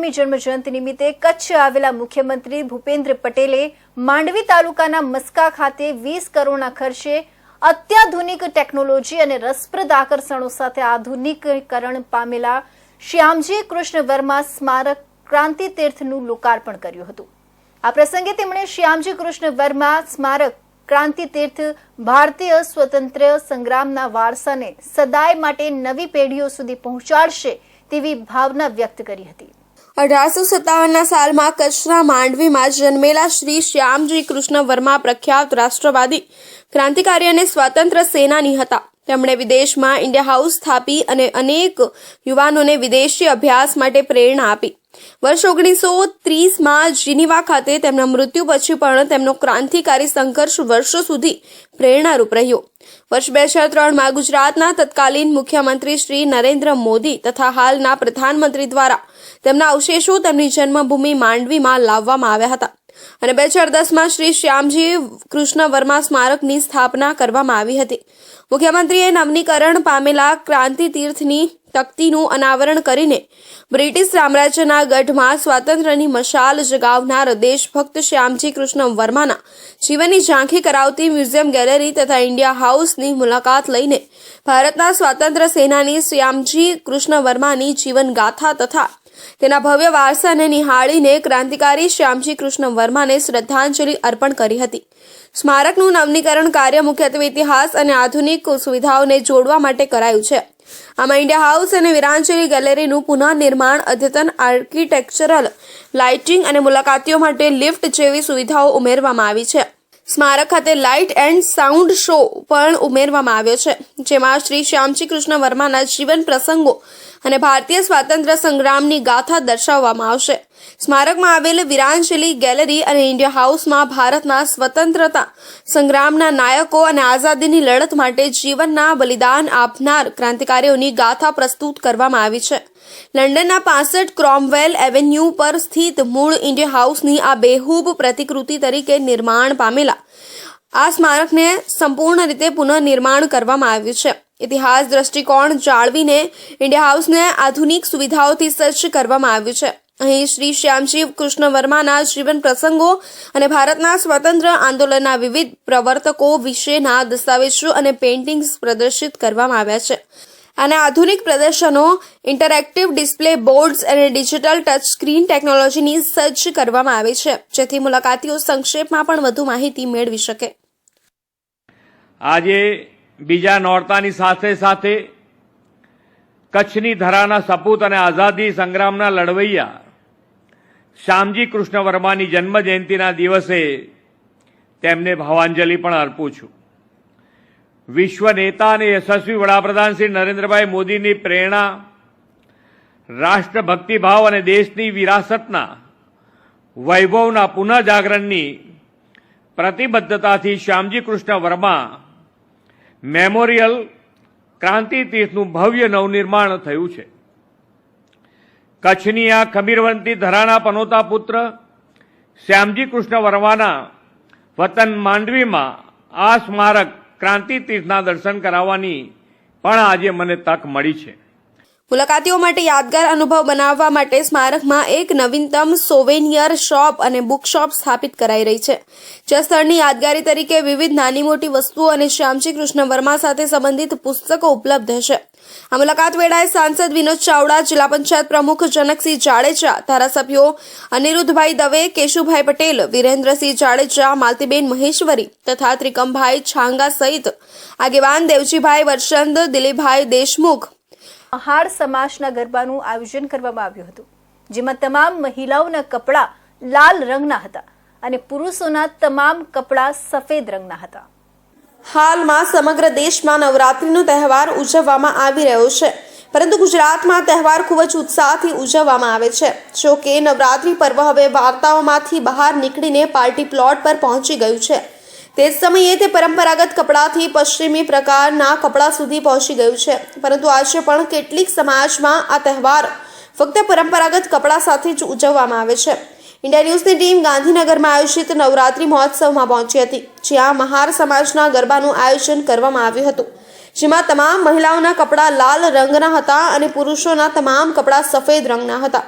સાઠમી જન્મજયંતિ નિમિત્તે કચ્છ આવેલા મુખ્યમંત્રી ભૂપેન્દ્ર પટેલે માંડવી તાલુકાના મસ્કા ખાતે વીસ કરોડના ખર્ચે અત્યાધુનિક ટેકનોલોજી અને રસપ્રદ આકર્ષણો સાથે આધુનિકીકરણ પામેલા શ્યામજી કૃષ્ણ વર્મા સ્મારક ક્રાંતિ તીર્થનું લોકાર્પણ કર્યું હતું. આ પ્રસંગે તેમણે શ્યામજી કૃષ્ણ વર્મા સ્મારક ક્રાંતિ તીર્થ ભારતીય સ્વતંત્ર સંગ્રામના વારસાને સદાય માટે નવી પેઢીઓ સુધી પહોંચાડશે તેવી ભાવના વ્યક્ત કરી હતી. અઢારસો સત્તાવનના સાલમાં કચ્છના માંડવીમાં જન્મેલા શ્રી શ્યામજી કૃષ્ણ વર્મા પ્રખ્યાત રાષ્ટ્રવાદી ક્રાંતિકારી અને સ્વાતંત્ર્ય સેનાની હતા. તેમણે વિદેશમાં ઇન્ડિયા હાઉસ સ્થાપી અને અનેક યુવાનોને વિદેશી અભ્યાસ માટે પ્રેરણા આપી. વર્ષ ઓગણીસો ત્રીસમાં જીનીવા ખાતે તેમના મૃત્યુ પછી પણ તેમનો ક્રાંતિકારી સંઘર્ષ વર્ષો સુધી પ્રેરણારૂપ રહ્યો. વર્ષ બે હજાર ત્રણમાં ગુજરાતના તત્કાલીન મુખ્યમંત્રી શ્રી નરેન્દ્ર મોદી તથા હાલના પ્રધાનમંત્રી દ્વારા તેમના અવશેષો તેમની જન્મભૂમિ માંડવીમાં લાવવામાં આવ્યા હતા. અને બે હજાર દસમાં શ્રી શ્યામજી કૃષ્ણ વર્મા સ્મારકની સ્થાપના કરવામાં આવી હતી. મુખ્યમંત્રીએ નવનીકરણ પામેલા ક્રાંતિ તીર્થની તકતીનું અનાવરણ કરીને બ્રિટિશ સામ્રાજ્યના ગઢમાં સ્વાતંત્ર્યની મશાલ જગાવનાર દેશભક્ત શ્યામજી કૃષ્ણ વર્માના જીવનની ઝાંખી કરાવતી મ્યુઝિયમ ગેલેરી તથા ઇન્ડિયા હાઉસની મુલાકાત લઈને ભારતના સ્વાતંત્ર્ય સેનાની શ્યામજી કૃષ્ણ વર્માની જીવનગાથા તથા તેના ભવ્ય વારસાને નિહાળીને ક્રાંતિકારી શ્યામજી કૃષ્ણ વર્માને શ્રદ્ધાંજલિ અર્પણ કરી હતી. સ્મારકનું નવનીકરણ કાર્ય મુખ્યત્વે ઇતિહાસ અને આધુનિક સુવિધાઓને જોડવા માટે કરાયું છે. આમાં ઇન્ડિયા હાઉસ અને વિરાંજલી ગેલેરીનું પુનઃનિર્માણ, અદ્યતન, આર્કિટેક્ચરલ લાઇટિંગ અને મુલાકાતીઓ માટે લિફ્ટ જેવી સુવિધાઓ ઉમેરવામાં આવી છે. સ્મારક ખાતે લાઇટ એન્ડ સાઉન્ડ શો પણ ઉમેરવામાં આવ્યો છે, જેમાં શ્રી શ્યામજી કૃષ્ણ વર્માના જીવન પ્રસંગો અને ભારતીય સ્વાતંત્ર્ય સંગ્રામની ગાથા દર્શાવવામાં આવશે. સ્મારકમાં આવેલ વિરાંજલી ગેલેરી અને ઇન્ડિયા હાઉસમાં ભારતના સ્વતંત્રતા, સંગ્રામના નાયકો અને આઝાદીની લડત માટે જીવનના બલિદાન આપનાર ક્રાંતિકારીઓની ગાથા પ્રસ્તુત કરવામાં આવી છે. લંડનના પાસઠ ક્રોમવેલ એવેન્યુ પર સ્થિત મૂળ ઇન્ડિયા હાઉસની આ બેહૂબ પ્રતિકૃતિ તરીકે નિર્માણ પામેલા. આ સ્મારકને સંપૂર્ણ રીતે પુનઃનિર્માણ કરવામાં આવ્યું છે. ઇતિહાસ દ્રષ્ટિકોણ જાળવીને ઇન્ડિયા હાઉસને આધુનિક સુવિધાઓથી સજ્જ કરવામાં આવ્યું છે. અહીં શ્રી શ્યામજી કૃષ્ણ વર્માના જીવન પ્રસંગો અને ભારતના સ્વતંત્ર આંદોલનના વિવિધ પ્રવર્તકો વિશેના દસ્તાવેજો અને પેઇન્ટિંગ્સ પ્રદર્શિત કરવામાં આવ્યા છે. અને આધુનિક પ્રદર્શનો ઇન્ટરેક્ટિવ ડિસ્પ્લે બોર્ડ્સ અને ડિજિટલ ટચ સ્ક્રીન ટેકનોલોજીની સજ્જ કરવામાં આવી છે. જેથી મુલાકાતીઓ સંક્ષેપમાં પણ વધુ માહિતી મેળવી શકે. આજે બીજા નોરતાની સાથે સાથે કચ્છની ધરાના સપૂત અને આઝાદી સંગ્રામના લડવૈયા શ્યામજી કૃષ્ણ વર્માની જન્મજયંતિના દિવસે તેમને ભાવાંજલિ પણ અર્પું છું. વિશ્વ નેતા અને યશસ્વી વડાપ્રધાન શ્રી નરેન્દ્રભાઈ મોદીની પ્રેરણા, રાષ્ટ્રભક્તિભાવ અને દેશની વિરાસતના વૈભવના પુનઃજાગરણની પ્રતિબદ્ધતાથી શ્યામજી કૃષ્ણ વર્મા મેમોરિયલ ક્રાંતિ તીર્થનું ભવ્ય નવનિર્માણ થયું છે. કચ્છની આ ખમીરવંતી ધરાના પનોતા પુત્ર શ્યામજી કૃષ્ણ વર્માના વતન માંડવીમાં આ સ્મારક ક્રાંતિ તીર્થના દર્શન કરાવવાની પણ આજે મને તક મળી છે. મુલાકાતીઓ માટે યાદગાર અનુભવ બનાવવા માટે સ્મારકમાં એક નવીનતમ સોવેનિયર શોપ અને બુક શોપ સ્થાપિત કરાઈ રહી છે. જે સ્થળની યાદગારી તરીકે વિવિધ નાની મોટી વસ્તુઓ અને શ્યામજી કૃષ્ણ વર્મા સાથે સંબંધિત પુસ્તકો ઉપલબ્ધ હશે. આ મુલાકાત વેળાએ સાંસદ વિનોદ ચાવડા, જિલ્લા પંચાયત પ્રમુખ જનકસિંહ જાડેજા, ધારાસભ્યો અનિરુદ્ધભાઈ દવે, કેશુભાઈ પટેલ, વિરેન્દ્રસિંહ જાડેજા, માલતીબેન મહેશ્વરી તથા ત્રિકમભાઈ છાંગા સહિત આગેવાન દેવજીભાઈ વર્ષંદ દિલીપભાઈ દેશમુખ મહાર સમાજના ગરબાનું આયોજન કરવામાં આવ્યું હતું, જેમાં તમામ મહિલાઓના કપડાં લાલ રંગના હતા અને પુરુષોના તમામ કપડાં સફેદ રંગના હતા. હાલમાં સમગ્ર દેશમાં નવરાત્રિનો તહેવાર ઉજવવામાં આવી રહ્યો છે. પરંતુ ગુજરાતમાં તહેવાર ખૂબ જ ઉત્સાહથી ઉજવવામાં આવે છે. જો કે નવરાત્રિ પર્વ હવે વાર્તાઓમાંથી બહાર નીકળીને પાર્ટી પ્લોટ પર પહોંચી ગયું છે. તે જ સમયે તે પરંપરાગત કપડાથી પશ્ચિમી પ્રકારના કપડાં સુધી પહોંચી ગયું છે. પરંતુ આજે પણ કેટલીક સમાજમાં આ તહેવાર ફક્ત પરંપરાગત કપડાં સાથે જ ઉજવવામાં આવે છે. ઇન્ડિયા ન્યૂઝની ટીમ ગાંધીનગરમાં આયોજિત નવરાત્રિ મહોત્સવમાં પહોંચી હતી, જ્યાં મહાર સમાજના ગરબાનું આયોજન કરવામાં આવ્યું હતું. જેમાં તમામ મહિલાઓના કપડાં લાલ રંગના હતા અને પુરુષોના તમામ કપડાં સફેદ રંગના હતા.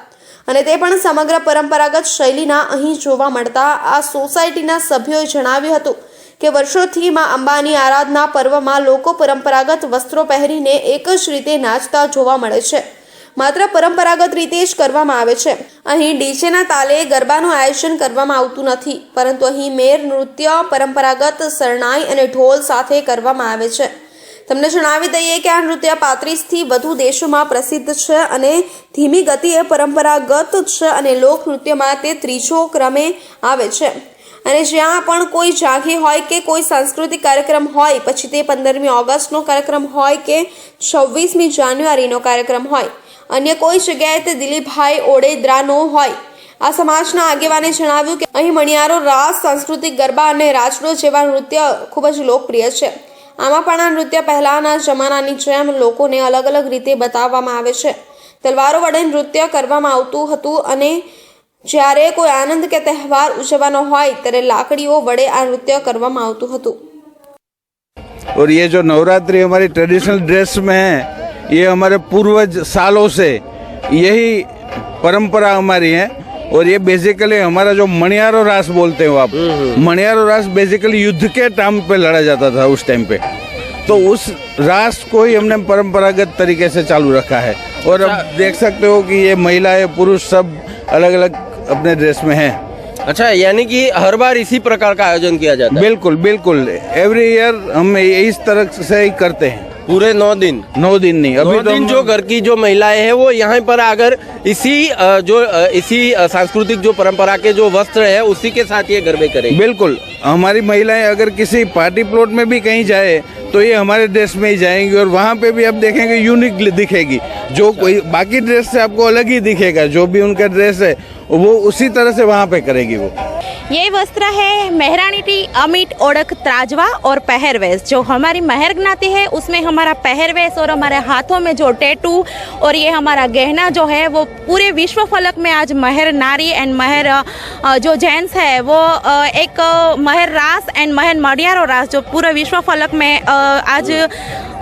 અને તે પણ સમગ્ર પરંપરાગત શૈલીના અહીં જોવા મળતા આ સોસાયટીના સભ્યોએ જણાવ્યું હતું કે વર્ષોથી માં અંબાની આરાધના પર્વમાં લોકો પરંપરાગત વસ્ત્રો પહેરીને એક જ રીતે નાચતા જોવા મળે છે. માત્ર પરંપરાગત રીતે જ કરવામાં આવે છે. અહીં ડીજેના તાલે ગરબાનું આયોજન કરવામાં આવતું નથી, પરંતુ અહીં મેર નૃત્ય, પરંપરાગત શરણાઈ અને ઢોલ સાથે કરવામાં આવે છે. તમને જણાવી દઈએ કે આ નૃત્ય પાંત્રીસથી વધુ દેશોમાં પ્રસિદ્ધ છે અને ધીમી ગતિએ પરંપરાગત છે અને લોકનૃત્યમાં તે ત્રીજો ક્રમે આવે છે. અને જ્યાં પણ કોઈ જાગી હોય કે કોઈ સાંસ્કૃતિક કાર્યક્રમ હોય, પછી તે પંદરમી ઓગસ્ટનો કાર્યક્રમ હોય કે છવ્વીસમી જાન્યુઆરીનો કાર્યક્રમ હોય, અન્ય કોઈ જગ્યાએ તે દિલીપભાઈ ઓડેદરાનો હોય. આ સમાજના આગેવાને જણાવ્યું કે અહીં મણિયારો રાસ, સાંસ્કૃતિક ગરબા અને રાજડો જેવા નૃત્ય ખૂબ જ લોકપ્રિય છે. આમાં પણ આ નૃત્ય પહેલાંના જમાનાની જેમ લોકોને અલગ અલગ રીતે બતાવવામાં આવે છે. તલવારો વડે નૃત્ય કરવામાં આવતું હતું અને જ્યારે કોઈ આનંદ કે તહેવાર ઉજવવાનો હોય ત્યારે લાકડીઓ વડે આ નૃત્ય કરવામાં આવતું હતું और ये जो नवरात्रि हमारी ट्रेडिशनल ड्रेस में है ये हमारे पूर्वज सालों से यही परंपरा हमारी है और ये बेसिकली हमारा जो मणियारो रास बोलते हो आप मणियारो रास बेसिकली युद्ध के टाइम पे लड़ा जाता था उस टाइम पे तो उस रास को ही हमने परंपरागत तरीके से चालू रखा है और अब देख सकते हो कि ये महिलाएं पुरुष सब अलग अलग अपने ड्रेस में हैं अच्छा यानी कि हर बार इसी प्रकार का आयोजन किया जाता है बिल्कुल बिल्कुल एवरी ईयर हम इस तरह से ही करते हैं पूरे नौ दिन। नौ दिन नहीं अभी नौ तो दिन जो घर की जो महिलाएँ हैं वो यहाँ पर आकर इसी जो इसी सांस्कृतिक जो परंपरा के जो वस्त्र है उसी के साथ ये गरबे करेंगे। बिल्कुल हमारी महिलाएँ अगर किसी पार्टी प्लॉट में भी कहीं जाए तो ये हमारे ड्रेस में ही जाएँगी और वहाँ पे भी आप देखेंगे यूनिक दिखेगी। जो कोई बाकी ड्रेस से आपको अलग ही दिखेगा जो भी उनका ड्रेस है वो उसी तरह से वहाँ पे करेगी वो। ये वस्त्र है मेहरानी टी अमिट ओड़क त्राजवा और पहरवेश जो हमारी महर ज्ञाति है, उसमें हमारा पहरवेश और हमारे हाथों में जो टैटू और ये हमारा गहना जो है, वो पूरे विश्व फलक में आज महर नारी एंड महर जो जेंट्स है, वो एक महर रास एंड महर मडियारो रास जो पूरे विश्व फलक में आज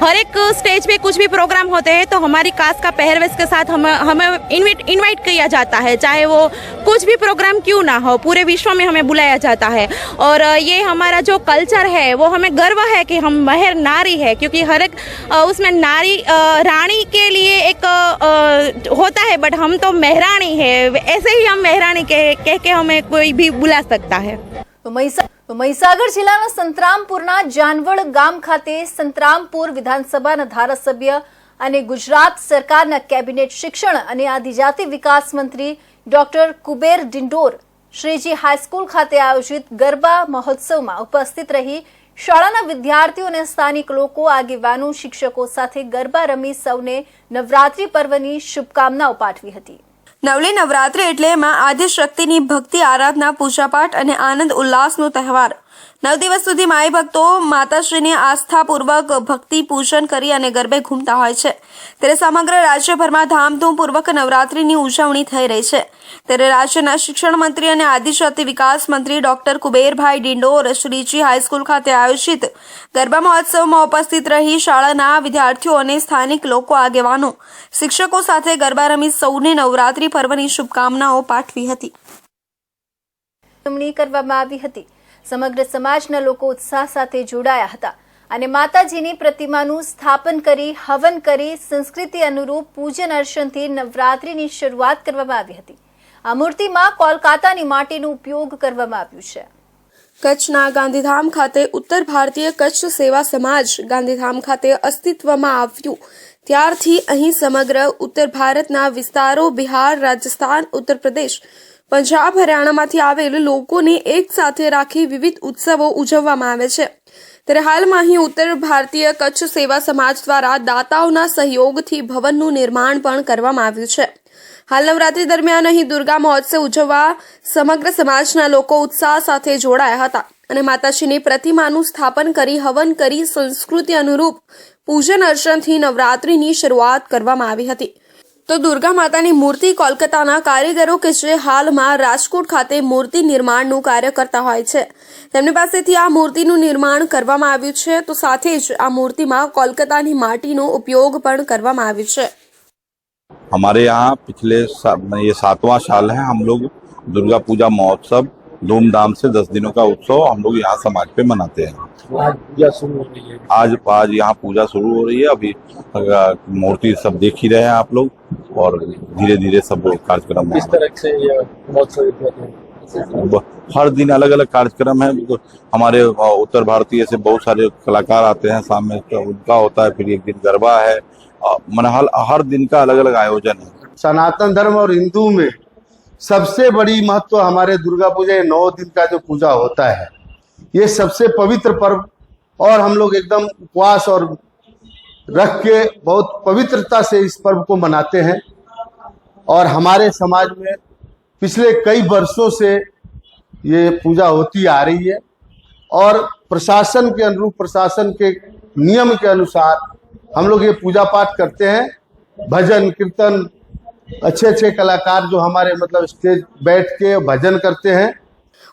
हर एक स्टेज पे कुछ भी प्रोग्राम होते हैं तो हमारी कास्ट का पहरवेश के साथ हम हमें इनवाइट इनवाइट किया जाता है चाहे वो कुछ भी प्रोग्राम क्यों ना हो पूरे विश्व में हमें बुलाया जाता है। और ये हमारा जो कल्चर है वो हमें गर्व है कि हम महर नारी है क्योंकि हर एक उसमें नारी रानी के लिए एक होता है बट हम तो मेहरानी है ऐसे ही हम मेहरानी कह के, के, हमें कोई भी बुला सकता है। तो તો મહીસાગર જિલ્લાના સંતરામપુરના જાનવડ ગામ ખાતે સંતરામપુર વિધાનસભાના ધારાસભ્ય અને ગુજરાત સરકારના કેબિનેટ શિક્ષણ અને આદિજાતિ વિકાસ મંત્રી doctor Kuber Dindor Shriji high school ખાતે આયોજિત ગરબા મહોત્સવમાં ઉપસ્થિત રહી શાળાના વિદ્યાર્થીઓ અને સ્થાનિક લોકો, આગેવાનો, શિક્ષકો સાથે ગરબા રમી સૌને નવરાત્રી પર્વની શુભકામનાઓ પાઠવી હતી. નવલી નવરાત્રિ એટલે માં આદ્યશક્તિની ભક્તિ આરાધના પૂજાપાઠ અને આનંદ ઉલ્લાસનો તહેવાર. નવ દિવસ સુધી માઈ ભક્તો માતાશ્રીની આસ્થાપૂર્વક ભક્તિ પૂજન કરી અને ગરબે ઘૂમતા હોય છે. ત્યારે સમગ્ર રાજ્યભરમાં ધામધૂમપૂર્વક નવરાત્રિની ઉજવણી થઈ રહી છે. ત્યારે રાજ્યના શિક્ષણ મંત્રી અને આદિજાતિ વિકાસ મંત્રી doctor Kuberbhai Dindor Shriji high school ખાતે આયોજિત ગરબા મહોત્સવમાં ઉપસ્થિત રહી શાળાના વિદ્યાર્થીઓ અને સ્થાનિક લોકો આગેવાનો, શિક્ષકો સાથે ગરબા રમી સૌને નવરાત્રી પર્વની શુભકામનાઓ પાઠવી હતી. કરવામાં આવી હતી. સમગ્ર સમાજના લોકો ઉત્સાહ સાથે જોડાયા હતા અને માતાજીની પ્રતિમાનું સ્થાપન કરી, હવન કરી, સંસ્કૃતિ અનુરૂપ પૂજન અર્ચનથી નવરાત્રિની શરૂઆત કરવામાં આવી હતી. આ મૂર્તિમાં કોલકાતાની માટીનો ઉપયોગ કરવામાં આવ્યું છે. કચ્છના ગાંધીધામ ખાતે ઉત્તર ભારતીય કચ્છ સેવા સમાજ ગાંધીધામ ખાતે અસ્તિત્વમાં આવ્યું. ત્યારથી અહીં સમગ્ર ઉત્તર ભારતના વિસ્તારો, બિહાર, રાજસ્થાન, ઉત્તર પ્રદેશ પંજાબ, હરિયાણામાંથી આવેલ લોકોને એક સાથે રાખી વિવિધ ઉત્સવો ઉજવવામાં આવે છે. ત્યારે હાલમાં અહીં ઉત્તર ભારતીય કચ્છ સેવા સમાજ દ્વારા દાતાઓના સહયોગથી ભવનનું નિર્માણ પણ કરવામાં આવ્યું છે. હાલ નવરાત્રી દરમિયાન અહીં દુર્ગા મહોત્સવ ઉજવવા સમગ્ર સમાજના લોકો ઉત્સાહ સાથે જોડાયા હતા અને માતાજીની પ્રતિમાનું સ્થાપન કરી, હવન કરી, સંસ્કૃતિ અનુરૂપ પૂજન અર્ચનથી નવરાત્રીની શરૂઆત કરવામાં આવી હતી. તો દુર્ગા માતાની મૂર્તિ કોલકાતાના કારીગરો કે જે હાલમાં રાજકોટ ખાતે મૂર્તિ નિર્માણનું કાર્ય કરતા હોય છે તેમની પાસેથી આ મૂર્તિનું નિર્માણ કરવામાં આવ્યું છે તો સાથે જ આ મૂર્તિમાં કોલકાતાની માટીનો ઉપયોગ પણ કરવામાં આવ્યો છે हमारे यहाँ पिछले सा, ये सातवां साल है हम लोग दुर्गा पूजा महोत्सव धूमधाम से दस दिनों का उत्सव हम लोग यहाँ समाज पे मनाते हैं आज पूजा शुरू हो रही है। आज आज यहाँ पूजा शुरू हो रही है। अभी मूर्ति सब देख ही रहे हैं आप लोग और धीरे धीरे सब कार्यक्रम किस तरह से हैं हर दिन अलग अलग कार्यक्रम है। हमारे उत्तर भारतीय से बहुत सारे कलाकार आते हैं। सामने तो उनका होता है फिर एक दिन गरबा है। मन हर हर दिन का अलग अलग आयोजन है। सनातन धर्म और हिंदू में सबसे बड़ी महत्व हमारे दुर्गा पूजा नौ दिन का जो पूजा होता है। ये सबसे पवित्र पर्व और हम लोग एकदम उपवास और रख के बहुत पवित्रता से इस पर्व को मनाते हैं। और हमारे समाज में पिछले कई वर्षों से ये पूजा होती आ रही है और प्रशासन के अनुरूप, प्रशासन के नियम के अनुसार हम लोग ये पूजा पाठ करते हैं। भजन, कीर्तन अच्छे अच्छे कलाकार जो हमारे मतलब स्टेज बैठ के भजन करते हैं।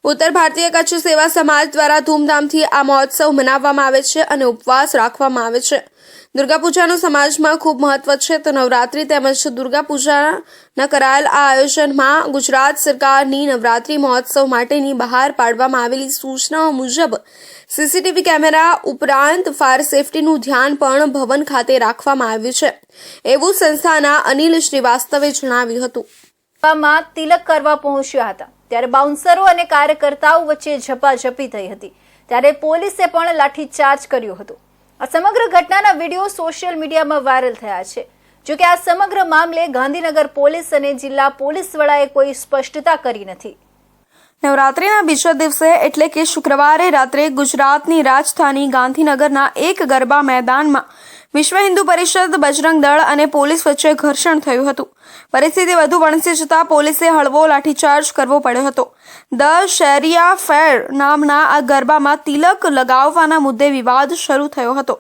ઉત્તર ભારતીય કચ્છ સેવા સમાજ દ્વારા ધૂમધામથી આ મહોત્સવ મનાવવામાં આવે છે અને ઉપવાસ રાખવામાં આવે છે. દુર્ગા પૂજાનું સમાજમાં ખૂબ મહત્વ છે તો નવરાત્રી તેમજ દુર્ગા પૂજાના કરાયેલ આ આયોજનમાં ગુજરાત સરકારની નવરાત્રી મહોત્સવ માટેની બહાર પાડવામાં આવેલી સૂચનાઓ મુજબ સીસીટીવી કેમેરા ઉપરાંત ફાયર સેફટીનું ધ્યાન પણ ભવન ખાતે રાખવામાં આવ્યું છે. એવું સંસ્થાના અનિલ શ્રીવાસ્તવે જણાવ્યું હતું. તિલક કરવા પહોંચ્યા હતા. ત્યારે બાઉન્સરો અને કાર્યકર્તાઓ વચ્ચે ઝપાઝપી થઈ હતી. ત્યારે પોલીસે પણ લાઠીચાર્જ કર્યો હતો. આ સમગ્ર ઘટનાના વીડિયો સોશિયલ મીડિયામાં વાયરલ થયા છે. જોકે આ સમગ્ર મામલે ગાંધીનગર પોલીસ અને જિલ્લા પોલીસ વડાએ કોઈ સ્પષ્ટતા કરી નથી. નવરાત્રિના બીજા દિવસે એટલે કે શુક્રવારે રાત્રે ગુજરાતની રાજધાની ગાંધીનગરના એક ગરબા મેદાનમાં વિશ્વ હિન્દુ પરિષદ બજરંગ દળ અને પોલીસ વચ્ચે ઘર્ષણ થયું હતું. પરિસ્થિતિ વધુ વણસી જતા પોલીસે હળવો લાઠીચાર્જ કરવો પડ્યો હતો. ધ શેરિયા ફેર નામના આ ગરબામાં તિલક લગાવવાના મુદ્દે વિવાદ શરૂ થયો હતો.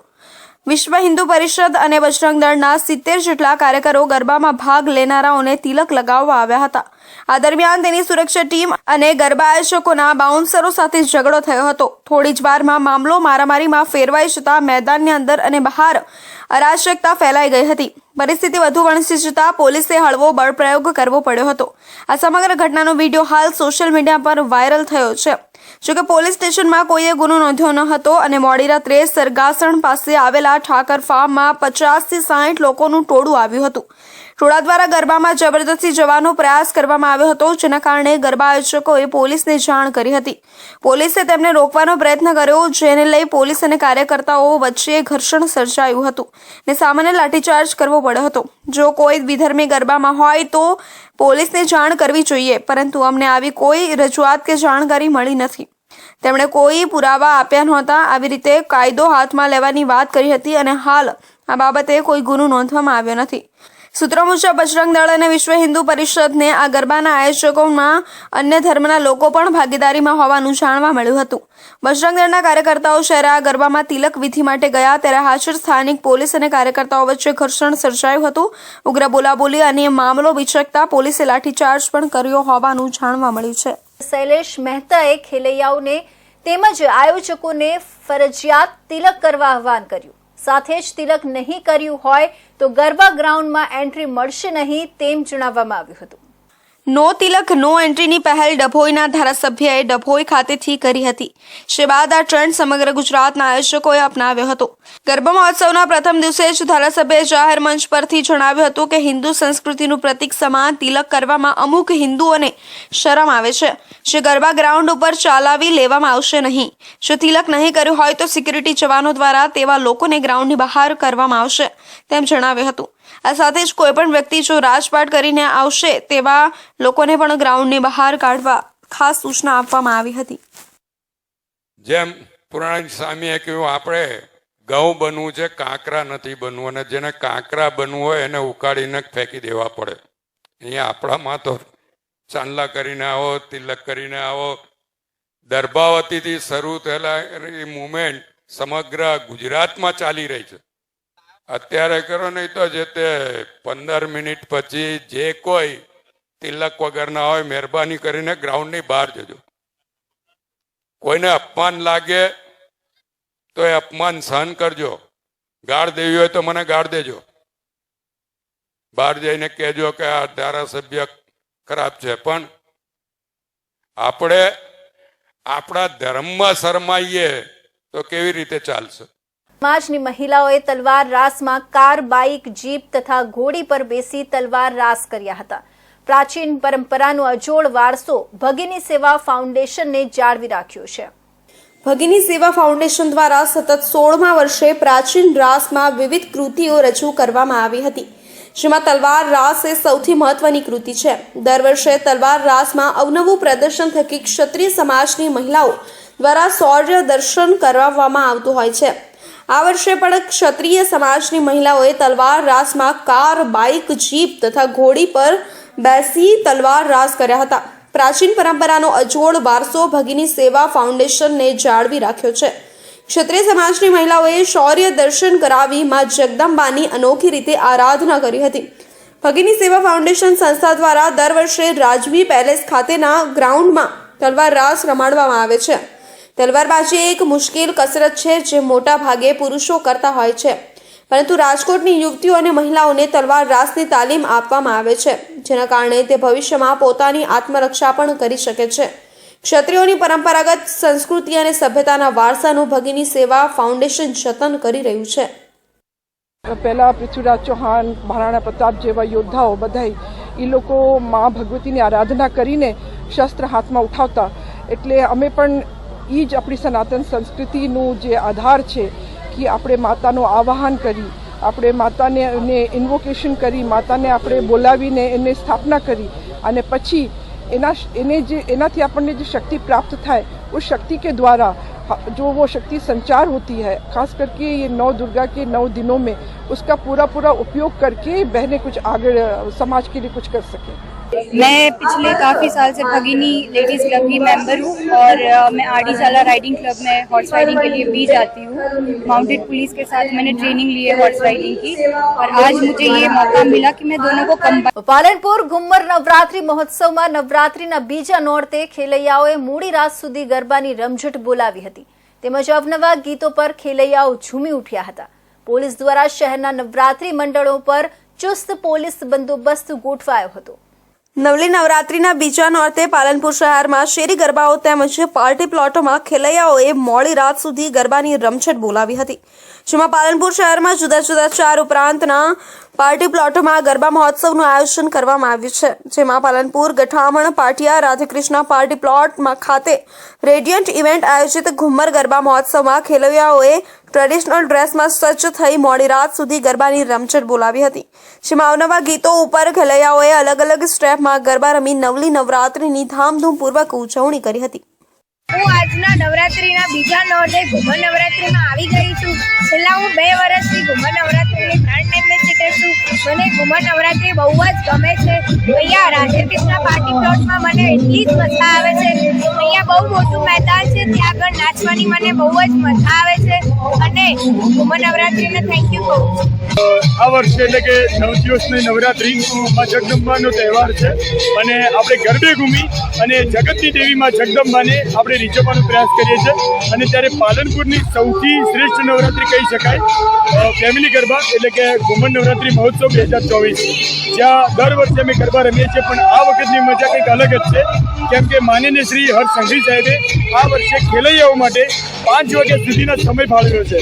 વિશ્વ હિન્દુ પરિષદ અને બજરંગ દળના સિત્તેર જેટલા કાર્યકરો ગરબામાં ભાગ લેનારાઓને તિલક લગાવવા આવ્યા હતા. આ દરમિયાન તેની સુરક્ષા ટીમ અને ગરબા આયોજકોના બાઉન્સરો સાથે ઝઘડો થયો હતો. થોડી જ વારમાં મામલો મારામારીમાં ફેરવાઈ જતા મેદાનની અંદર અને બહાર અરાજકતા ફેલાઈ ગઈ હતી. પરિસ્થિતિ વધુ વણસી જતા પોલીસે હળવો બળપ્રયોગ કરવો પડ્યો હતો. આ સમગ્ર ઘટનાનો વીડિયો હાલ સોશિયલ મીડિયા પર વાયરલ થયો છે. જોકે પોલીસ સ્ટેશનમાં કોઈએ ગુનો નોંધ્યો ન હતો અને મોડી રાત્રે સરગાસણ પાસે આવેલા ઠાકર ફાર્મમાં પચાસથી સાઠ લોકોનું ટોળું આવ્યું હતું. ટોળા દ્વારા ગરબામાં જબરદસ્તી જવાનો પ્રયાસ કરવામાં આવ્યો હતો, જેના કારણે ગરબા આયોજકોએ પોલીસને જાણ કરી હતી. પોલીસે તેમને રોકવાનો પ્રયત્ન કર્યો, જેને લઈ પોલીસ અને કાર્યકર્તાઓ વચ્ચે ઘર્ષણ સર્જાયું હતું ને સામાન્ય લાઠીચાર્જ કરવો પડ્યો હતો. જો કોઈ વિધર્મી ગરબામાં હોય તો પોલીસને જાણ કરવી જોઈએ, પરંતુ અમને આવી કોઈ રજૂઆત કે જાણકારી મળી નથી. તેમણે કોઈ પુરાવા આપ્યા નહોતા, આવી રીતે કાયદો હાથમાં લેવાની વાત કરી હતી અને હાલ આ બાબતે કોઈ ગુનો નોંધવામાં આવ્યો નથી. સૂત્રો મુજબ, બજરંગ દળ અને વિશ્વ હિન્દુ પરિષદને આ ગરબાના આયોજકોમાં અન્ય ધર્મના લોકો પણ ભાગીદારીમાં હોવાનું જાણવા મળ્યું હતું. બજરંગ દળના કાર્યકર્તાઓ શહેરે આ ગરબામાં તિલક વિધિ માટે ગયા, ત્યારે હાજર સ્થાનિક પોલીસ અને કાર્યકર્તાઓ વચ્ચે ઘર્ષણ સર્જાયું હતું. ઉગ્ર બોલાબોલી અને મામલો વિચકતા પોલીસે લાઠીચાર્જ પણ કર્યો હોવાનું જાણવા મળ્યું છે. શૈલેષ મહેતાએ ખેલૈયાઓને તેમજ આયોજકોને ફરજિયાત તિલક કરવા આહવાન કર્યું. સાથે જ તિલક નહીં કર્યું હોય તો ગરબા ગ્રાઉન્ડમાં એન્ટ્રી મળશે નહીં તેમ જણાવવામાં આવ્યું હતું. નો તિલક, નો એન્ટ્રીની પહેલ ડભોઈના ધારાસભ્યએ ડભોઈ ખાતેથી કરી હતી. જે બાદ આ ટ્રેન્ડ સમગ્ર ગુજરાતના આયોજકોએ અપનાવ્યો હતો. ગરબા મહોત્સવના પ્રથમ દિવસે જ ધારાસભ્યએ જાહેર મંચ પરથી જણાવ્યું હતું કે હિન્દુ સંસ્કૃતિનું પ્રતીક સમાન તિલક કરવામાં અમુક હિન્દુઓને શરમ આવે છે. જે ગરબા ગ્રાઉન્ડ ઉપર ચાલાવી લેવામાં આવશે નહીં. જો તિલક નહીં કર્યું હોય તો સિક્યુરિટી જવાનો દ્વારા તેવા લોકોને ગ્રાઉન્ડની બહાર કરવામાં આવશે, તેમ જણાવ્યું હતું. આ સાથે જ કોઈ પણ વ્યક્તિ જો રાજપાટ કરીને આવશે તેવા લોકોને પણ ગ્રાઉન્ડની બહાર કાઢવા ખાસ સૂચના આપવામાં આવી હતી. જેમ પુરાણી સ્વામીએ કહ્યું, આપણે ઘઉં બનવું છે, કાંકરા નથી બનવું અને જેને કાંકરા બનવું હોય એને ઉકાળીને ફેંકી દેવા પડે. અહીંયા આપણામાં તો ચાંદલા કરીને આવો, તિલક કરીને આવો. દર્ભાવતીથી શરૂ થયેલા એ મુમેન્ટ સમગ્ર ગુજરાતમાં ચાલી રહી છે. અત્યારે કરો નહીં તો જે તે પંદર મિનિટ પછી જે કોઈ તિલક વગરના હોય, મહેરબાની કરીને ગ્રાઉન્ડની બહાર જજો. કોઈને અપમાન લાગે તો એ અપમાન સહન કરજો. ગાળ દેવી હોય તો મને ગાળ દેજો. બહાર જઈને કહેજો કે આ ધારાસભ્ય ખરાબ છે. પણ આપણે આપણા ધર્મમાં શરમાઈએ તો કેવી રીતે ચાલશે? સમાજની મહિલાઓએ તલવાર રાસમાં કાર, બાઇક, જીપ તથા ઘોડી પર બેસી તલવાર રાસ કર્યા હતા. પ્રાચીન પરંપરાનો અજોડ વારસો ભગીની સેવા ફાઉન્ડેશનને જાળવી રાખ્યો છે. ભગીની સેવા ફાઉન્ડેશન દ્વારા સતત સોળમા વર્ષે પ્રાચીન રાસમાં વિવિધ કૃતિઓ રજૂ કરવામાં આવી હતી. જેમાં તલવાર રાસ એ સૌથી મહત્વની કૃતિ છે. દર વર્ષે તલવાર રાસમાં અવનવું પ્રદર્શન થકી ક્ષત્રિય સમાજની મહિલાઓ દ્વારા શૌર્ય દર્શન કરાવવામાં આવતું હોય છે. આ વર્ષે પણ ક્ષત્રિય સમાજની મહિલાઓએ તલવાર રાસમાં કાર, બાઇક, જીપ તથા ઘોડી પર બેસી તલવાર રાસ કર્યા હતા. પ્રાચીન પરંપરાનો અજોડ વારસો ભગીની સેવા ફાઉન્ડેશનને જાળવી રાખ્યો છે. ક્ષત્રિય સમાજની મહિલાઓએ શૌર્ય દર્શન કરાવી માં જગદંબાની અનોખી રીતે આરાધના કરી હતી. ભગીની સેવા ફાઉન્ડેશન સંસ્થા દ્વારા દર વર્ષે રાજવી પેલેસ ખાતેના ગ્રાઉન્ડમાં તલવાર રાસ રમાડવામાં આવે છે. તલવારબાજી એક મુશ્કેલ કસરત છે જે મોટા ભાગે પુરુષો કરતા હોય છે. પરંતુ રાજકોટની યુવતીઓ અને મહિલાઓને તલવાર રાસની તાલીમ આપવામાં આવે છે, જેના કારણે તે ભવિષ્યમાં પોતાની આત્મરક્ષા પણ કરી શકે છે. ક્ષત્રિયોની પરંપરાગત સંસ્કૃતિ અને સભ્યતાના વારસાનું ભગીની સેવા ફાઉન્ડેશન જતન કરી રહ્યું છે. પહેલાં પૃથ્વીરાજ ચૌહાણ, મહારાણા પ્રતાપ જેવા યોદ્ધાઓ બધાય એ લોકો મા ભગવતીની આરાધના કરીને શસ્ત્ર હાથમાં ઉઠાવતા. એટલે અમે પણ એ જ આપણી સનાતન સંસ્કૃતિનું જે આધાર છે કે આપણે માતાનું આવાહન કરી આપણે માતાને એને ઇન્વોકેશન કરી માતાને આપણે બોલાવીને એને સ્થાપના કરી અને પછી એના એને જે એનાથી આપણને જે શક્તિ प्राप्त થાય उस शक्ति के द्वारा जो वो शक्ति संचार होती है खास करके ये नौ दुर्गा के नौ दिनों में उसका पूरा पूरा उपयोग करके बहनें कुछ आगे समाज के लिए कुछ कर सकें मैं पिछले काफ़ी साल से भगिनी लेडीज़ क्लब की मेंबर हूँ और अ, मैं आड़ी साला राइडिंग क्लब में हॉर्स राइडिंग के लिए भी जाती हूँ माउंटेड पुलिस के साथ मैंने ट्रेनिंग ली है हॉर्स राइडिंग की और आज मुझे ये मौका मिला कि मैं दोनों को कंबाइन પાલનપુર ઘુમ્મર નવરાત્રી મહોત્સવમાં નવરાત્રીના બીજા નોરતે ખેલૈયાઓએ મોડી રાત સુધી ગરબાની રમઝટ બોલાવી હતી તેમજ અવનવા ગીતો પર ખેલૈયાઓ ઝૂમી ઉઠ્યા હતા પોલીસ દ્વારા શહેરના નવરાત્રી મંડળો પર ચુસ્ત પોલીસ બંદોબસ્ત ગોઠવાયો હતો નવલી નવરાત્રીના બીજા નોરતે પાલનપુર શહેરમાં શેરી ગરબાઓ તેમજ પાર્ટી પ્લોટોમાં ખેલૈયાઓએ મોડી રાત સુધી ગરબાની રમઝટ બોલાવી હતી. જેમાં પાલનપુર શહેરમાં જુદા જુદા ચાર ઉપરાંતના પાર્ટી પ્લોટોમાં ગરબા મહોત્સવનું આયોજન કરવામાં આવ્યું છે. જેમાં પાલનપુર, ગઠામણ, પાટિયા, રાધાકૃષ્ણ પાર્ટી પ્લોટમાં ખાતે રેડિયન્ટ ઇવેન્ટ આયોજિત ઘુમ્મર ગરબા મહોત્સવમાં ખેલૈયાઓએ ટ્રેડિશનલ ડ્રેસમાં સજ્જ થઈ મોડી રાત સુધી ગરબાની રમઝટ બોલાવી હતી. જેમાં અવનવા ગીતો ઉપર ખેલૈયાઓએ અલગ અલગ સ્ટેપમાં ગરબા રમી નવલી નવરાત્રિની ધામધૂમપૂર્વક ઉજવણી કરી હતી. હું આજના નવરાત્રીના બીજા નોર્ડે ઘુમર નવરાત્રીમાં આવી ગઈ છું. છેલ્લા હું બે વર્ષથી ઘુમર નવરાત્રીની બ્રાન્ડ એમ્બેસિડર છું. મને ઘુમર નવરાત્રી બહુ જ ગમે છે. અહીંયા રાધે કૃષ્ણ પાર્ટી પ્લોટમાં મને એટલી જ મજા આવે છે. અહીંયા બહુ મોટું મેદાન છે. ત્યાં આગળ નાચવાની મને બહુ જ મજા આવે છે. અને નવરાત્રીને થેન્ક યુ કહું આ વર્ષે એટલે કે નવ દિવસની નવરાત્રિમાં જગદંબાનો તહેવાર છે અને આપણે ગરબે ઘૂમી અને જગતની દેવીમાં જગદંબાને આપણે રીઝવવાનો પ્રયાસ કરીએ છીએ. અને ત્યારે પાલનપુરની સૌથી શ્રેષ્ઠ નવરાત્રિ કહી શકાય. ફેમિલી ગરબા એટલે કે ઘુમન નવરાત્રિ મહોત્સવ બે હજાર ચોવીસ. જ્યાં દર વર્ષે અમે ગરબા રમીએ છીએ, પણ આ વખતની મજા કંઈક અલગ જ છે. કેમ કે માનનીય શ્રી હર્ષ સંઘવી સાહેબે આ વર્ષે ખેલૈયાઓ માટે પાંચ વાગ્યા સુધીનો સમય ફાળવ્યો છે.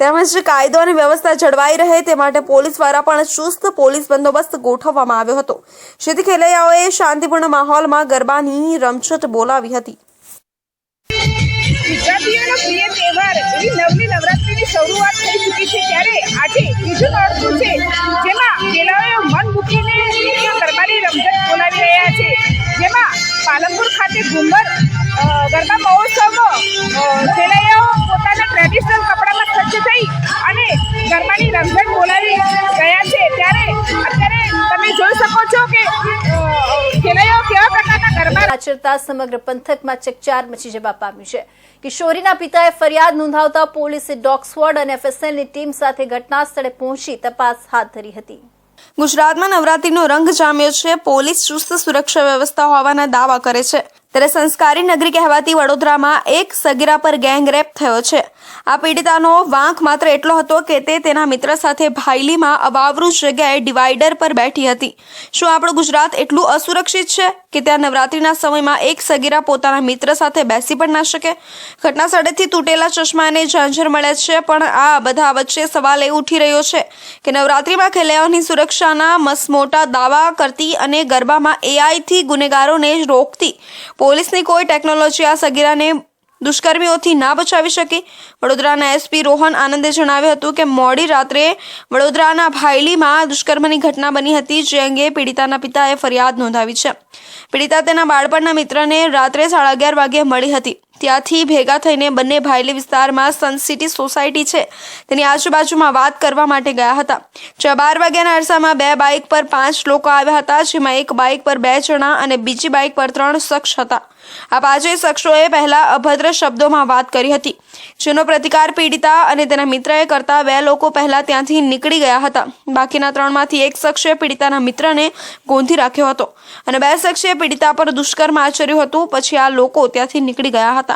તેમજ કાયદો અને વ્યવસ્થા જળવાઈ રહે તે માટે પોલીસ દ્વારા પણ ચુસ્ત પોલીસ બંદોબસ્ત ગોઠવવામાં આવ્યો હતો. જેથી ખેલૈયાઓએ શાંતિપૂર્ણ માહોલમાં ગરબાની રમઝટ બોલાવી હતી. ગુજરાતીઓનો પ્રિય તહેવાર એવી નવલી નવરાત્રીની શરૂઆત થઈ ચૂકી છે ત્યારે આજે બીજું નોરતું છે જેમાં ખેલાડીઓ મન મૂકીને ગરબાની રમઝટ બોલાવી રહ્યા છે. જેમાં પાલનપુર ખાતે ઘુમર ગરબા મહોત્સવમાં અ, પોતાના ટ્રેડિશનલ કપડામાં સજ્જ થઈ અને ગરબાની રમઝટ બોલાવી ગયા છે. ત્યારે અત્યારે તમે જોઈ શકો છો કે અ, કેવા પ્રકારના ગરબા આચરતા સમગ્ર પંથકમાં ચકચાર મચી જવા પામ્યું છે. કિશોરીના પિતાએ ફરિયાદ નોંધાવતા પોલીસે ડોગ સ્વોડ અને એફએસએલની ટીમ સાથે ઘટના સ્થળે પહોંચી તપાસ હાથ ધરી હતી. ગુજરાતમાં નવરાત્રીનો રંગ જામ્યો છે. પોલીસ ચુસ્ત સુરક્ષા વ્યવસ્થા હોવાના દાવા કરે છે. ત્યારે સંસ્કારી નગરી કહેવાતી વડોદરામાં એક સગીરા પર ગેંગ રેપ થયો છે. આ પીડિતાનો વાંક માત્ર એટલો હતો કે તે તેના મિત્ર સાથે ભાઈલીમાં અવાવરૂ જગ્યાએ ડિવાઈડર પર બેઠી હતી. શું આપણું ગુજરાત એટલું અસુરક્ષિત છે? કે ત્યાં નવરાત્રીના સમયમાં એક સગીરા પોતાના મિત્ર સાથે બેસી પણ ના શકે. ઘટના સ્થળેથી તૂટેલા ચશ્મા અને ઝાંઝર મળ્યા છે, પણ આ બધા વચ્ચે સવાલ એ ઉઠી રહ્યો છે કે નવરાત્રીમાં ખેલૈયાઓની સુરક્ષાના મસમોટા દાવા કરતી અને ગરબામાં એઆઈથી ગુનેગારોને રોકતી. પોલીસની કોઈ ટેકનોલોજી આ સગીરાને દુષ્કર્મીઓથી ના બચાવી શકી. વડોદરાના એસપી રોહન આનંદે જણાવ્યું હતું કે મોડી રાત્રે વડોદરાના ભાયલીમાં દુષ્કર્મની ઘટના બની હતી, જે અંગે પીડિતાના પિતાએ ફરિયાદ નોંધાવી છે. પીડિતા તેના બાળપણના મિત્રને રાત્રે સાડા અગિયાર વાગ્યે મળી હતી. ત્યાંથી ભેગા થઈને બંને ભાયલી વિસ્તારમાં સન સિટી સોસાયટી છે. તેની આજુબાજુમાં વાત કરવા માટે ગયા હતા. જ્યાં બાર વાગ્યાના અરસામાં બે બાઇક પર પાંચ લોકો આવ્યા હતા, જેમાં એક બાઇક પર બે જણા અને બીજી બાઇક પર ત્રણ શખ્સ હતા. આ પાંચેય શખ્સોએ પહેલા અભદ્ર શબ્દોમાં વાત કરી હતી. જેનો પ્રતિકાર પીડિતા અને તેના મિત્રએ કરતા બે લોકો પહેલા ત્યાંથી નીકળી ગયા હતા. બાકીના ત્રણમાંથી એક શખ્સે પીડિતાના મિત્રને ગોંધી રાખ્યો હતો અને બે શખ્સે પીડિતા પર દુષ્કર્મ આચર્યું હતું. પછી આ લોકો ત્યાંથી નીકળી ગયા હતા.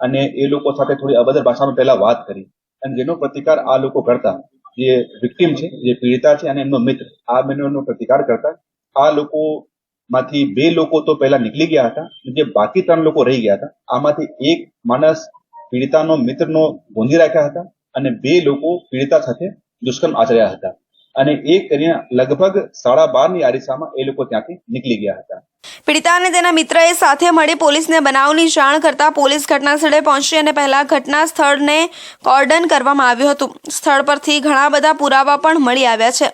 અને એ લોકો સાથે થોડી અભદ્ર ભાષામાં પહેલા વાત કરી. અને જેનો પ્રતિકાર આ લોકો કરતા, જે વિક્ટીમ છે, જે પીડિતા છે અને એમનો મિત્ર, આ બંનેનો પ્રતિકાર કરતા, આ લોકો માંથી બે લોકો તો પહેલા નીકળી ગયા હતા જે બાકી ત્રણ લોકો રહી ગયા હતા, આમાંથી એક માણસ પીડિતાનો મિત્રનો ગોંધી રાખ્યા હતા અને બે લોકો પીડિતા સાથે દુષ્કર્મ આચર્યા હતા. અને એ કરીને લગભગ સાડા બારની આરિસામાં એ લોકો ત્યાંથી નીકળી ગયા હતા. પીડિતા અને તેના મિત્રએ સાથે મળી પોલીસને બનાવની જાણ કરતા પોલીસ ઘટના સ્થળે પહોંચી અને પહેલા ઘટના સ્થળને કોર્ડન કરવામાં આવ્યું હતું. સ્થળ પરથી ઘણા બધા પુરાવા પણ મળી આવ્યા છે.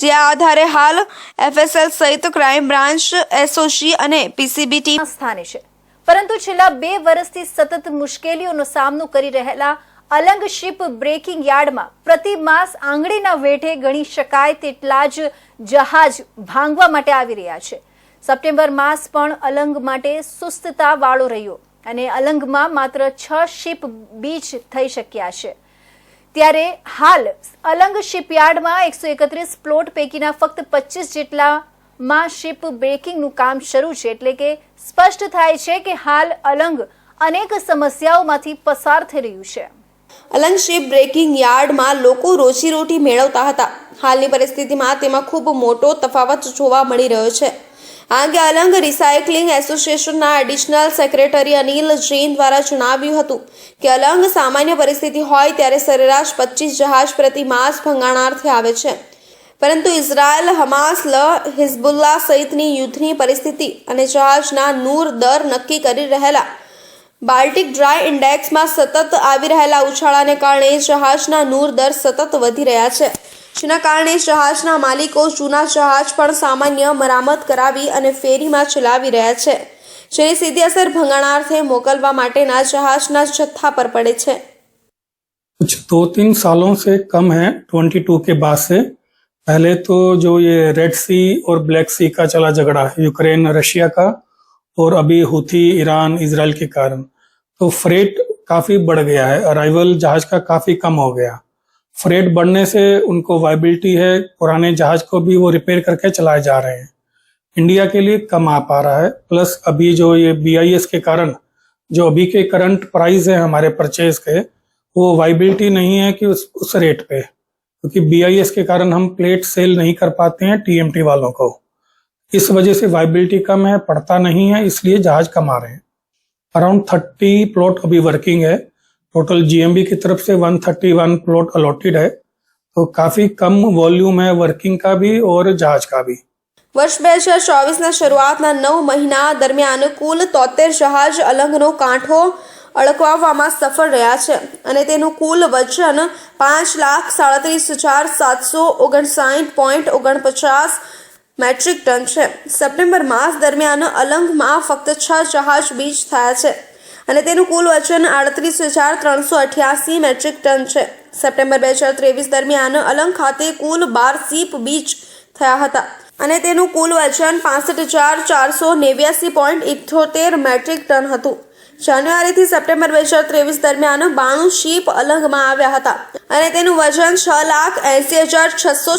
જે આધારે હાલ એફએસએલ સહિત ક્રાઇમ બ્રાન્ચ એસઓસી અને પીસીબી ટીમ સ્થાને છે. પરંતુ છેલ્લા બે વર્ષથી સતત મુશ્કેલીઓનો સામનો કરી રહેલા અલંગ શિપ બ્રેકિંગ યાર્ડમાં પ્રતિ માસ આંગળીના વેઢે ગણી શકાય તેટલા જ જહાજ ભાંગવા માટે આવી રહ્યા છે. સપ્ટેમ્બર માસ પણ અલંગ માટે સુસ્તતા વાળો રહ્યો અને અલંગમાં માત્ર છ શિપ બીચ થઈ શક્યા છે. ત્યારે હાલ અલંગ શિપયાર્ડમાં એકસો એકત્રીસ પ્લોટ પૈકીના ફક્ત પચીસ જેટલામાં શિપ બ્રેકિંગનું કામ શરૂ છે એટલે કે સ્પષ્ટ થાય છે કે હાલ અલંગ અનેક સમસ્યાઓમાંથી પસાર થઈ રહ્યું છે. અલંગ શેપ બ્રેકિંગ યાર્ડમાં લોકો રોજીરોટી મેળવતા હતા. હાલની પરિસ્થિતિમાં તેમાં ખૂબ મોટો તફાવત જોવા મળી રહ્યો છે. આ અંગે અલંગ રિસાયકલિંગ એસોસિએશનના એડિશનલ સેક્રેટરી અનિલ જૈન દ્વારા જણાવ્યું હતું કે અલંગ સામાન્ય પરિસ્થિતિ હોય ત્યારે સરેરાશ પચીસ જહાજ પ્રતિ માસ ભંગાણાર્થે આવે છે. પરંતુ ઇઝરાયલ, હમાસ, લ હિઝબુલ્લા સહિતની યુદ્ધની પરિસ્થિતિ અને જહાજના નૂર દર નક્કી કરી રહેલા બાલ્ટિક ડ્રાય ઇન્ડેક્સમાં સતત આવી રહેલા ઉછાળાને કારણે જહાજના નૂર દર સતત વધી રહ્યા છે જેના કારણે જહાજના માલિકો જૂના જહાજ પણ સામાન્ય મરામત કરાવી અને ફેરીમાં ચલાવી રહ્યા છે જેની સીધી અસર ભંગાણાર્થે મોકલવા માટેના જહાજના જથ્થા પર પડે છે कुछ दो तीन सालों से कम है 22 के बाद से पहले तो जो ये रेड सी और ब्लैक सी का चला झगड़ा है यूक्रेन रशिया का और अभी हुथी ईरान इसराइल के कारण तो फ्रेट काफ़ी बढ़ गया है अराइवल जहाज़ का काफ़ी कम हो गया। फ्रेट बढ़ने से उनको वाइबिलिटी है, पुराने जहाज़ को भी वो रिपेयर करके चलाए जा रहे हैं। इंडिया के लिए कम आ पा रहा है प्लस अभी जो ये बीआईएस के कारण, जो अभी के करंट प्राइस है हमारे परचेज के, वो वाइबिलिटी नहीं है कि उस उस रेट पे। क्योंकि बीआईएस के कारण हम प्लेट सेल नहीं कर पाते हैं टीएमटी वालों को। इस वजह से वाइबिलिटी कम है, पड़ता नहीं है, इसलिए जहाज़ कम आ रहे हैं। अराउंड थर्टी प्लॉट अभी वर्किंग है टोटल जीएमबी की तरफ से 131 प्लॉट अलॉटेड है तो काफी कम वॉल्यूम है वर्किंग का भी और जहाज का भी વર્ષ બે હજાર ચોવીસના શરૂઆતના નવ મહિના દરમિયાન કુલ તોતેર જહાજ અલંગનો કાંઠો અળકવામાં સફળ રહ્યા છે અને તેનું કુલ વજન પાંચ લાખ સાડત્રીસ હજાર સાતસો ઓગણસાઠ પોઈન્ટ ઓગણપચાસ મેટ્રિક ટન છે. સપ્ટેમ્બર માસ દરમિયાન અલંગમાં ફક્ત છ જહાજ બીજ થયા છે અને તેનું કુલ વચન આડત્રીસ હજાર ત્રણસો અઠ્યાસી મેટ્રિક ટન છે. સપ્ટેમ્બર બે હજાર ત્રેવીસ દરમિયાન અલંગ ખાતે કુલ બાર સીપ બીજ થયા હતા અને તેનું કુલ વજન પાસઠ હજાર ચારસો નેવ્યાસી પોઈન્ટ ઇઠ્યોતેર મેટ્રિક ટન હતું. જાન્યુઆરીથી સપ્ટેમ્બર બે હજાર ત્રેવીસ દરમિયાન બાણું શીપ અલંગમાં આવ્યા હતા અને તેનું વજન છ લાખ એંસી હજાર છસો